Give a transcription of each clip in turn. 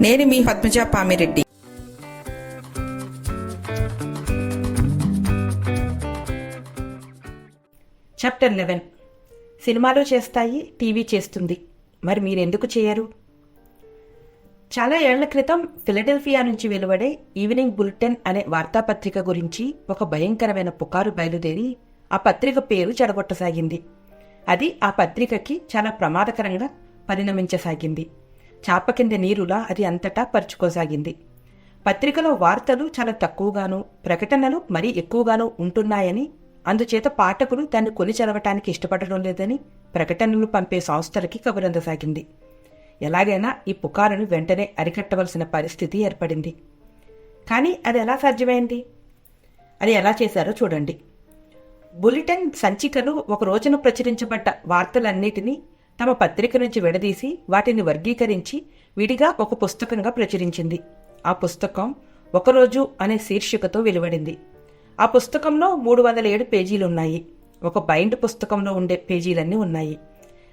నేను మీ Padmaja Pamireddy chapter eleven సినిమాలు చేస్తాయి టీవీ చేస్తుంది. మరి మీరెందుకు చేయరు? చాలా ఏళ్ళ క్రితం ఫిలడెల్ఫియా నుంచి వెలువడే ఈవినింగ్ బులెటిన్ అనే వార్తాపత్రిక గురించి ఒక భయంకరమైన పుకారు బయలుదేరి ఆ పత్రిక పేరు చెడగొట్టసాగింది. అది ఆ పత్రికకి చాలా ప్రమాదకరంగా పరిణమించసాగింది. చాప కింద నీరులా అది అంతటా పరుచుకోసాగింది. పత్రికలో వార్తలు చాలా తక్కువగాను ప్రకటనలు మరీ ఎక్కువగాను ఉంటున్నాయని అందుచేత పాఠకులు దాన్ని కొని చదవటానికి ఇష్టపడడం లేదని ప్రకటనలు పంపే సంస్థలకి కబురందసాగింది. ఎలాగైనా ఈ పుకారును వెంటనే అరికట్టవలసిన పరిస్థితి ఏర్పడింది. కానీ అది ఎలా సాధ్యమైంది? అది ఎలా చేశారో చూడండి. బులెటిన్ సంచికలు ఒక రోజున ప్రచురించబడ్డ వార్తలన్నిటినీ తమ పత్రిక నుంచి విడదీసి వాటిని వర్గీకరించి విడిగా ఒక పుస్తకంగా ప్రచురించింది. ఆ పుస్తకం ఒకరోజు అనే శీర్షికతో వెలువడింది. ఆ పుస్తకంలో మూడు వందల ఏడు పేజీలున్నాయి. ఒక బైండ్ పుస్తకంలో ఉండే పేజీలన్నీ ఉన్నాయి.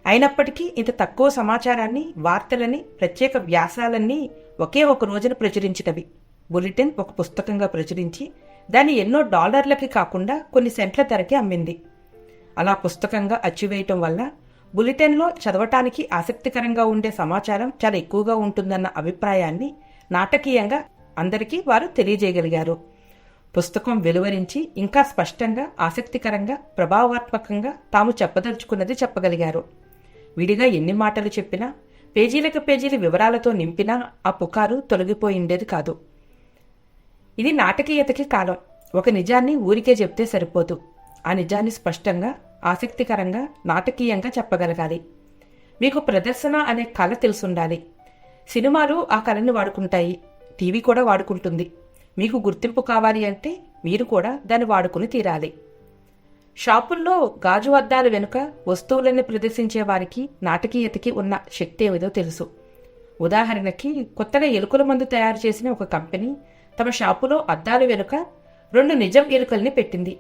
అయినప్పటికీ ఇంత తక్కువ సమాచారాన్ని వార్తలని ప్రత్యేక వ్యాసాలన్నీ ఒకే ఒక రోజున ప్రచురించినవి. బులెటిన్ ఒక పుస్తకంగా ప్రచురించి దాన్ని ఎన్నో డాలర్లకి కాకుండా కొన్ని సెంట్ల ధరకి అమ్మింది. అలా పుస్తకంగా అచ్చివేయటం వల్ల బులెటిన్లో చదవటానికి ఆసక్తికరంగా ఉండే సమాచారం చాలా ఎక్కువగా ఉంటుందన్న అభిప్రాయాన్ని నాటకీయంగా అందరికీ వారు తెలియజేయగలిగారు. పుస్తకం వెలువరించి ఇంకా స్పష్టంగా ఆసక్తికరంగా ప్రభావాత్మకంగా తాము చెప్పదలుచుకున్నది చెప్పగలిగారు. విడిగా ఎన్ని మాటలు చెప్పినా పేజీలకు పేజీల వివరాలతో నింపినా ఆ పుకారు తొలగిపోయిండేది కాదు. ఇది నాటకీయతకి కాలం. ఒక నిజాన్ని ఊరికే చెప్తే సరిపోదు. ఆ నిజాన్ని స్పష్టంగా ఆసక్తికరంగా నాటకీయంగా చెప్పగలగాలి. మీకు ప్రదర్శన అనే కళ తెలుసుండాలి. సినిమాలు ఆ కళని వాడుకుంటాయి. టీవీ కూడా వాడుకుంటుంది. మీకు గుర్తింపు కావాలి అంటే మీరు కూడా దాన్ని వాడుకుని తీరాలి. షాపుల్లో గాజు అద్దాల వెనుక వస్తువులని ప్రదర్శించే వారికి నాటకీయతకి ఉన్న శక్తి ఏమిదో తెలుసు. ఉదాహరణకి కొత్తగా ఎలుకల మందు తయారు చేసిన ఒక కంపెనీ తమ షాపులో అద్దాల వెనుక రెండు నిజం ఎలుకల్ని పెట్టింది.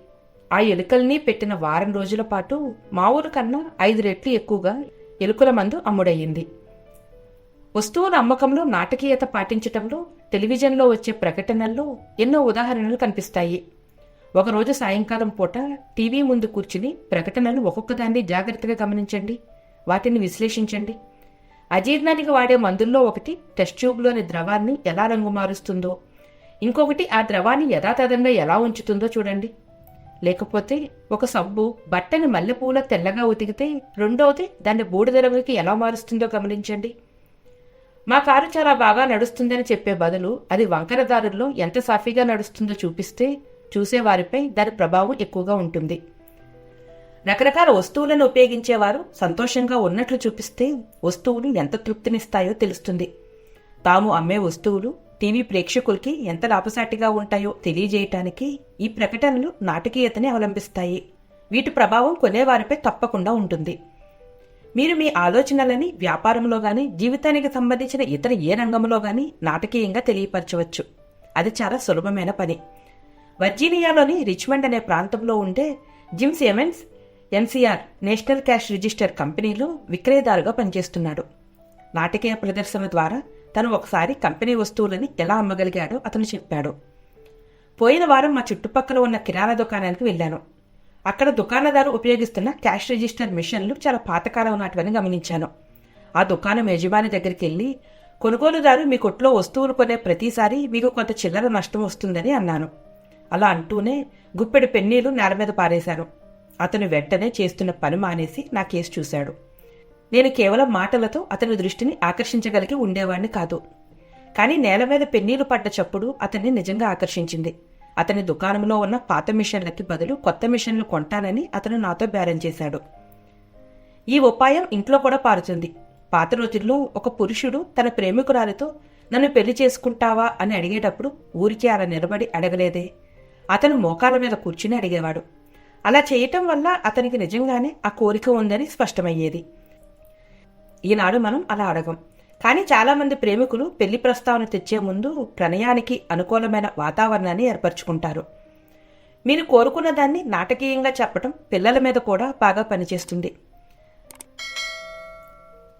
ఆ ఎలుకల్ని పెట్టిన వారం రోజుల పాటు మామూలు కన్నా ఐదు రెట్లు ఎక్కువగా ఎలుకల మందు అమ్ముడయ్యింది. వస్తువుల అమ్మకంలో నాటకీయత పాటించటంలో టెలివిజన్లో వచ్చే ప్రకటనల్లో ఎన్నో ఉదాహరణలు కనిపిస్తాయి. ఒకరోజు సాయంకాలం పూట టీవీ ముందు కూర్చుని ప్రకటనలు ఒక్కొక్కదాన్ని జాగ్రత్తగా గమనించండి వాటిని విశ్లేషించండి. అజీర్ణానికి వాడే మందుల్లో ఒకటి టెస్ట్ ట్యూబ్లోని ద్రవాన్ని ఎలా రంగు మారుస్తుందో ఇంకొకటి ఆ ద్రవాన్ని యథాతథంగా ఎలా ఉంచుతుందో చూడండి. లేకపోతే ఒక సబ్బు బట్టని మల్లెపూల తెల్లగా ఉతికితే రెండవది దాన్ని బూడిద రంగుకి ఎలా మారుస్తుందో గమనించండి. మా కారు చాలా బాగా నడుస్తుందని చెప్పే బదులు అది వంకరదారుల్లో ఎంత సాఫీగా నడుస్తుందో చూపిస్తే చూసేవారిపై దాని ప్రభావం ఎక్కువగా ఉంటుంది. రకరకాల వస్తువులను ఉపయోగించేవారు సంతోషంగా ఉన్నట్లు చూపిస్తే వస్తువులు ఎంత తృప్తినిస్తాయో తెలుస్తుంది. తాము అమ్మే వస్తువులు టీవీ ప్రేక్షకులకి ఎంత లాభసాటిగా ఉంటాయో తెలియజేయటానికి ఈ ప్రకటనలు నాటకీయతని అవలంబిస్తాయి. వీటి ప్రభావం కొనేవారిపై తప్పకుండా ఉంటుంది. మీరు మీ ఆలోచనలని వ్యాపారంలో కానీ జీవితానికి సంబంధించిన ఇతర ఏ రంగంలో కానీ నాటకీయంగా తెలియపరచవచ్చు. అది చాలా సులభమైన పని. వర్జీనియాలోని రిచ్మండ్ అనే ప్రాంతంలో ఉండే Jim Emmens NCR national cash register కంపెనీలో విక్రయదారుగా పనిచేస్తున్నాడు. నాటకీయ ప్రదర్శన ద్వారా తను ఒకసారి కంపెనీ వస్తువులని ఎలా అమ్మగలిగాడో అతను చెప్పాడు. పోయిన వారం మా చుట్టుపక్కల ఉన్న కిరాణా దుకాణానికి వెళ్ళాను. అక్కడ దుకాణదారు ఉపయోగిస్తున్న క్యాష్ రిజిస్టర్ మిషన్లు చాలా పాతకాలం నాటివని గమనించాను. ఆ దుకాణం యజమాని దగ్గరికి వెళ్ళి కొనుగోలుదారు మీ కొట్లో వస్తువులు కొనే ప్రతిసారి మీకు కొంత చిల్లర నష్టం వస్తుందని అన్నాను. అలా అంటూనే గుప్పెడు పెన్నీలు నేల మీద పారేశాను. అతను వెంటనే చేస్తున్న పని మానేసి నా కేసు చూశాడు. నేను కేవలం మాటలతో అతని దృష్టిని ఆకర్షించగలిగి ఉండేవాణ్ణి కాదు. కానీ నేల మీద పెన్నీలు పడ్డ చప్పుడు అతన్ని నిజంగా ఆకర్షించింది. అతని దుకాణంలో ఉన్న పాత మిషన్లకి బదులు కొత్త మిషన్లు కొంటానని అతను నాతో బేరం చేశాడు. ఈ ఉపాయం ఇంట్లో కూడా పారుతుంది. పాత రోజుల్లో ఒక పురుషుడు తన ప్రేమికురాలితో నన్ను పెళ్ళి చేసుకుంటావా? అని అడిగేటప్పుడు ఊరికే అలా నిలబడి అడగలేదే. అతను మోకాల మీద కూర్చుని అడిగేవాడు. అలా చేయటం వల్ల అతనికి నిజంగానే ఆ కోరిక ఉందని స్పష్టమయ్యేది. ఈనాడు మనం అలా అడగం. కానీ చాలామంది ప్రేమికులు పెళ్ళి ప్రస్తావన తెచ్చే ముందు ప్రణయానికి అనుకూలమైన వాతావరణాన్ని ఏర్పరచుకుంటారు. మీరు కోరుకున్న దాన్ని నాటకీయంగా చెప్పడం పిల్లల మీద కూడా బాగా పనిచేస్తుంది.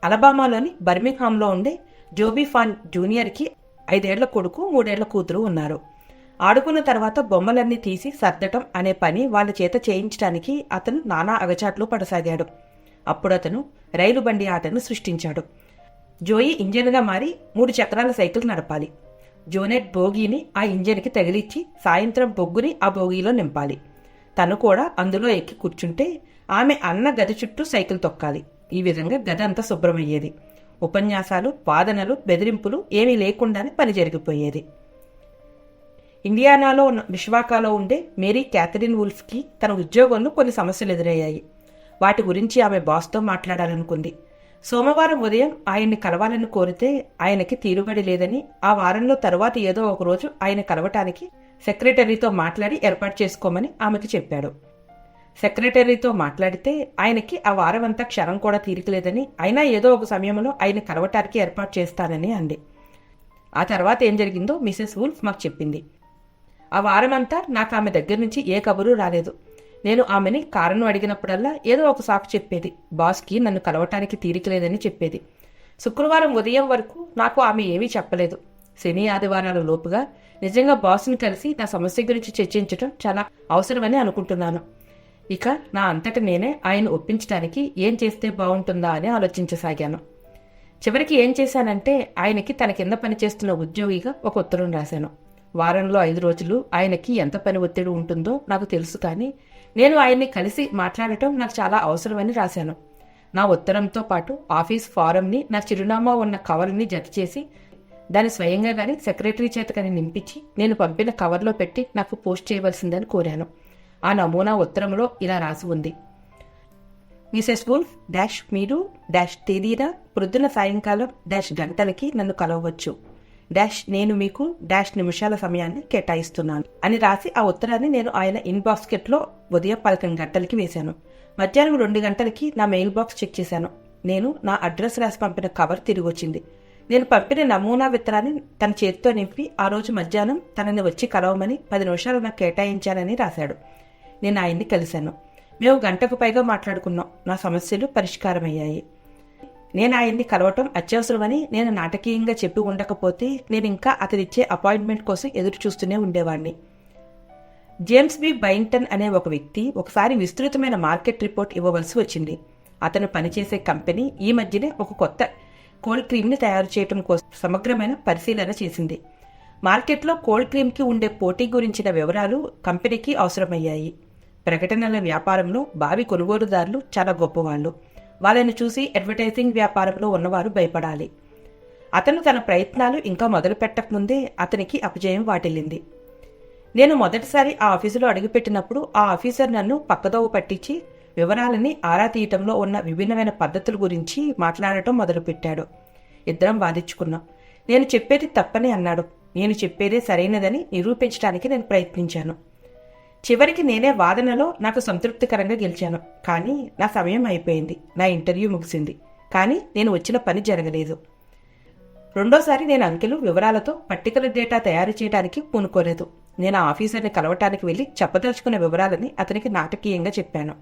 అలబామాలోని బర్మింగ్హామ్లో ఉండే జోబీ ఫాన్ జూనియర్కి ఐదేళ్ళ కొడుకు మూడేళ్ళ కూతురు ఉన్నారు. ఆడుకున్న తర్వాత బొమ్మలన్నీ తీసి సర్దటం అనే పని వాళ్ళ చేత చేయించడానికి అతను నానా అగచాట్లు పడసాగాడు. అప్పుడు అతను రైలు బండి ఆటను సృష్టించాడు. జోయి ఇంజన్గా మారి మూడు చక్రాల సైకిల్ నడపాలి. జోనెట్ బోగీని ఆ ఇంజన్కి తగిలిచ్చి సాయంత్రం బొగ్గుని ఆ బోగీలో నింపాలి. తను కూడా అందులో ఎక్కి కూర్చుంటే ఆమె అన్న గది చుట్టూ సైకిల్ తొక్కాలి. ఈ విధంగా గది అంతా శుభ్రమయ్యేది. ఉపన్యాసాలు వాదనలు బెదిరింపులు ఏమీ లేకుండానే పని జరిగిపోయేది. ఇండియానాలో ఉన్న విశ్వాకాలో ఉండే మేరీ క్యాథరిన్ వుల్ఫ్కి తన ఉద్యోగంలో కొన్ని సమస్యలు ఎదురయ్యాయి. వాటి గురించి ఆమె బాస్తో మాట్లాడాలనుకుంది. సోమవారం ఉదయం ఆయన్ని కలవాలని కోరితే ఆయనకి తీరుబడి లేదని ఆ వారంలో తరువాత ఏదో ఒక రోజు ఆయన కలవటానికి సెక్రటరీతో మాట్లాడి ఏర్పాటు చేసుకోమని ఆమెకు చెప్పాడు. సెక్రటరీతో మాట్లాడితే ఆయనకి ఆ వారం అంతా క్షణం కూడా తీరికలేదని అయినా ఏదో ఒక సమయంలో ఆయన కలవటానికి ఏర్పాటు చేస్తానని అంది. ఆ తర్వాత ఏం జరిగిందో మిసెస్ వుల్ఫ్ మాకు చెప్పింది. ఆ వారమంతా నాకు ఆమె దగ్గర నుంచి ఏ కబురు రాలేదు. నేను ఆమెని కారణం అడిగినప్పుడల్లా ఏదో ఒక సాకు చెప్పేది. బాస్కి నన్ను కలవటానికి తీరికలేదని చెప్పేది. శుక్రవారం ఉదయం వరకు నాకు ఆమె ఏమీ చెప్పలేదు. శని ఆదివారాల లోపుగా నిజంగా బాస్ని కలిసి నా సమస్య గురించి చర్చించడం చాలా అవసరమని అనుకుంటున్నాను. ఇక నా అంతట నేనే ఆయన ఒప్పించడానికి ఏం చేస్తే బాగుంటుందా అని ఆలోచించసాగాను. చివరికి ఏం చేశానంటే ఆయనకి తన కింద పనిచేస్తున్న ఉద్యోగిగా ఒక ఉత్తరం రాశాను. వారంలో ఐదు రోజులు ఆయనకి ఎంత పని ఒత్తిడి ఉంటుందో నాకు తెలుసు కానీ నేను ఆయన్ని కలిసి మాట్లాడటం నాకు చాలా అవసరమని రాశాను. నా ఉత్తరంతో పాటు ఆఫీస్ ఫారంని నా చిరునామా ఉన్న కవర్ని జత చేసి దాన్ని స్వయంగా కానీ సెక్రటరీ చేత కానీ నింపించి నేను పంపిన కవర్లో పెట్టి నాకు పోస్ట్ చేయవలసిందని కోరాను. ఆ నమూనా ఉత్తరంలో ఇలా రాసి ఉంది. మిసెస్ వుల్ఫ్ డాష్ మీరు డాష్ తేదీన ప్రొద్దున సాయంకాలం డాష్ గంటలకి నన్ను కలవవచ్చు. డాష్ నేను మీకు డాష్ నిమిషాల సమయాన్ని కేటాయిస్తున్నాను అని రాసి ఆ ఉత్తరాన్ని నేను ఆయన ఇన్ బాస్కెట్లో ఉదయం పదకొండు గంటలకి వేశాను. మధ్యాహ్నం రెండు గంటలకి నా మెయిల్ బాక్స్ చెక్ చేశాను. నేను నా అడ్రస్ రాసి పంపిన కవర్ తిరిగి వచ్చింది. నేను పంపిన నమూనా విత్తనాన్ని తన చేతితో నింపి ఆ రోజు మధ్యాహ్నం తనని వచ్చి కలవమని పది నిమిషాలు నాకు కేటాయించానని రాశాడు. నేను ఆయన్ని కలిశాను. మేము గంటకు పైగా మాట్లాడుకున్నాం. నా సమస్యలు పరిష్కారమయ్యాయి. నేను ఆయన్ని కలవటం అత్యవసరమని నేను నాటకీయంగా చెప్పి ఉండకపోతే నేను ఇంకా అతనిచ్చే అపాయింట్మెంట్ కోసం ఎదురు చూస్తూనే ఉండేవాడిని జేమ్స్ బి. బైంటన్ అనే ఒక వ్యక్తి ఒకసారి విస్తృతమైన మార్కెట్ రిపోర్ట్ ఇవ్వవలసి వచ్చింది. అతను పనిచేసే కంపెనీ ఈ మధ్యనే ఒక కొత్త కోల్డ్ క్రీమ్ని తయారు చేయడం కోసం సమగ్రమైన పరిశీలన చేసింది. మార్కెట్లో కోల్డ్ క్రీమ్కి ఉండే పోటీ గురించిన వివరాలు కంపెనీకి అవసరమయ్యాయి. ప్రకటనల వ్యాపారంలో భావి కొనుగోలుదారులు చాలా గొప్పవాళ్ళు. వాళ్ళని చూసి అడ్వర్టైజింగ్ వ్యాపారంలో ఉన్నవారు భయపడాలి. అతను తన ప్రయత్నాలు ఇంకా మొదలు పెట్టకముందే అతనికి అపజయం వాటిల్లింది. నేను మొదటిసారి ఆ ఆఫీసులో అడుగుపెట్టినప్పుడు ఆ ఆఫీసర్ నన్ను పక్కదోవ పట్టించి వివరాలని ఆరా తీయటంలో ఉన్న విభిన్నమైన పద్ధతుల గురించి మాట్లాడటం మొదలుపెట్టాడు. ఇద్దరం వాదించుకున్నాం. నేను చెప్పేది తప్పని అన్నాడు. నేను చెప్పేదే సరైనదని నిరూపించడానికి నేను ప్రయత్నించాను. చివరికి నేనే వాదనలో నాకు సంతృప్తికరంగా గెలిచాను. కానీ నా సమయం అయిపోయింది. నా ఇంటర్వ్యూ ముగిసింది. కానీ నేను వచ్చిన పని జరగలేదు. రెండోసారి నేను అంకెలు వివరాలతో పట్టికల డేటా తయారు చేయడానికి పూనుకోలేదు. నేను ఆ ఆఫీసర్ని కలవటానికి వెళ్ళి చెప్పదలుచుకున్న వివరాలని అతనికి నాటకీయంగా చెప్పాను.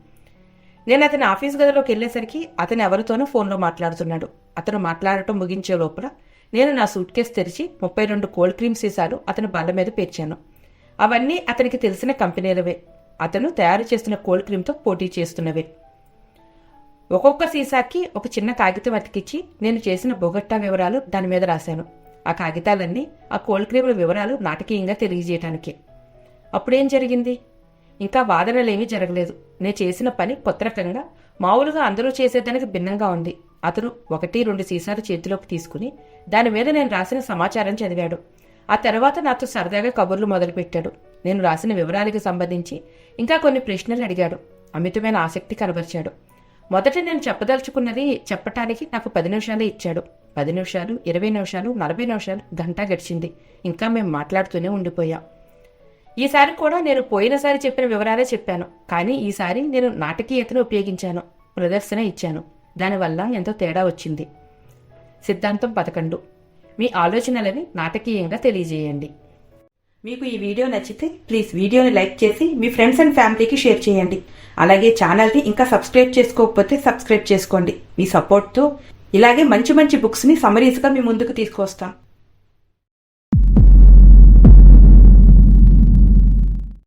నేను అతని ఆఫీస్ గదిలోకి వెళ్ళేసరికి అతను ఎవరితోనో ఫోన్లో మాట్లాడుతున్నాడు. అతను మాట్లాడటం ముగించే లోపల నేను నా సూట్ కేసు తెరిచి ముప్పై రెండు కోల్డ్ క్రీమ్ సీసాలు అతని బల్ల మీద పేర్చాను. అవన్నీ అతనికి తెలిసిన కంపెనీలవే. అతను తయారు చేస్తున్న కోల్డ్ క్రీమ్తో పోటీ చేస్తున్నవే. ఒక్కొక్క సీసాకి ఒక చిన్న కాగితం అతికిచ్చి నేను చేసిన బొగట్టా వివరాలు దాని మీద రాశాను. ఆ కాగితాలన్నీ ఆ కోల్డ్ క్రీముల వివరాలు నాటకీయంగా తెలియజేయటానికి. అప్పుడేం జరిగింది? ఇంకా వాదనలేమీ జరగలేదు. నేను చేసిన పని కొత్త రకంగా మామూలుగా అందరూ చేసేదానికి భిన్నంగా ఉంది. అతను ఒకటి రెండు సీసాలు చేతిలోకి తీసుకుని దాని మీద నేను రాసిన సమాచారం చదివాడు. ఆ తర్వాత నాతో సరదాగా కబుర్లు మొదలుపెట్టాడు. నేను రాసిన వివరాలకు సంబంధించి ఇంకా కొన్ని ప్రశ్నలు అడిగాడు. అమితమైన ఆసక్తి కనబరిచాడు. మొదట నేను చెప్పదలుచుకున్నది చెప్పటానికి నాకు పది నిమిషాలే ఇచ్చాడు. పది నిమిషాలు ఇరవై నిమిషాలు నలభై నిమిషాలు గంట గడిచింది. ఇంకా మేము మాట్లాడుతూనే ఉండిపోయాం. ఈసారి కూడా నేను పోయినసారి చెప్పిన వివరాలే చెప్పాను. కానీ ఈసారి నేను నాటకీయతను ఉపయోగించాను. ప్రదర్శన ఇచ్చాను. దానివల్ల ఎంతో తేడా వచ్చింది. సిద్ధాంతం పదకొండు. మీ ఆలోచనలని నాటకీయంగా తెలియజేయండి. మీకు ఈ వీడియో నచ్చితే ప్లీజ్ వీడియోని లైక్ చేసి మీ ఫ్రెండ్స్ అండ్ ఫ్యామిలీకి షేర్ చేయండి. అలాగే ఛానల్ని ఇంకా సబ్స్క్రైబ్ చేసుకోకపోతే సబ్స్క్రైబ్ చేసుకోండి. మీ సపోర్ట్తో ఇలాగే మంచి మంచి బుక్స్ని సమరీస్గా మీ ముందుకు తీసుకొస్తాం.